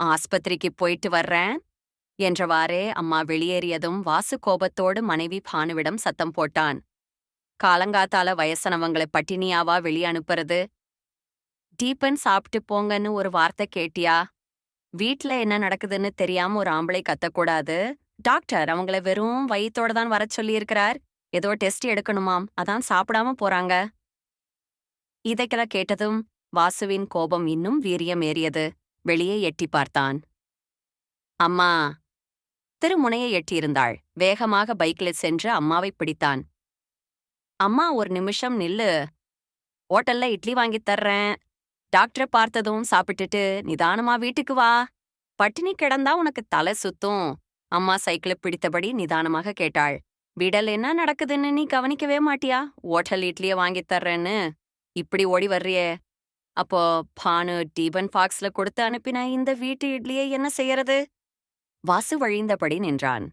ஆஸ்பத்திரிக்கு போயிட்டு வர்றேன் என்றவாறே அம்மா வெளியேறியதும் வாசு கோபத்தோடு மனைவி பானுவிடம் சத்தம் போட்டான். காலங்காத்தால வயசானவங்களை பட்டினியாவா வெளிய அனுப்புறது டீப்பன் சாப்பிட்டு போங்கன்னு ஒரு வார்த்தை கேட்டியா? வீட்ல என்ன நடக்குதுன்னு தெரியாம ஒரு ஆம்பளை கத்தக்கூடாது. டாக்டர் அவங்கள வெறும் வயிற்றோட தான் வரச் சொல்லியிருக்கிறார். ஏதோ டெஸ்ட் எடுக்கணுமாம் அதான் சாப்பிடாம போறாங்க. இதைக்கெல்லாம் கேட்டதும் வாசுவின் கோபம் இன்னும் வீரியமேறியது. வெளியே எட்டி பார்த்தான். அம்மா. திருமுனையை எட்டியிருந்தாள். வேகமாக பைக்கில் சென்று அம்மாவை பிடித்தான். அம்மா ஒரு நிமிஷம் நில்லு. ஹோட்டல்ல இட்லி வாங்கித் தர்றேன். டாக்டரை பார்த்ததும் சாப்பிட்டுட்டு நிதானமா வீட்டுக்கு வா. பட்டினி கிடந்தா உனக்கு தலை சுத்தும். அம்மா சைக்கிளை பிடித்தபடி நிதானமாக கேட்டாள். விடல் என்ன நடக்குதுன்னு நீ கவனிக்கவே மாட்டியா? ஹோட்டல் இட்லிய வாங்கித் தர்றேன்னு. இப்படி ஓடி வர்றியே. அப்போ பானு டீபன் பாக்ஸ்ல கொடுத்து அனுப்பின இந்த வீட்டு இட்லியை என்ன செய்யறது? வாசு வழிந்தபடி நின்றான்.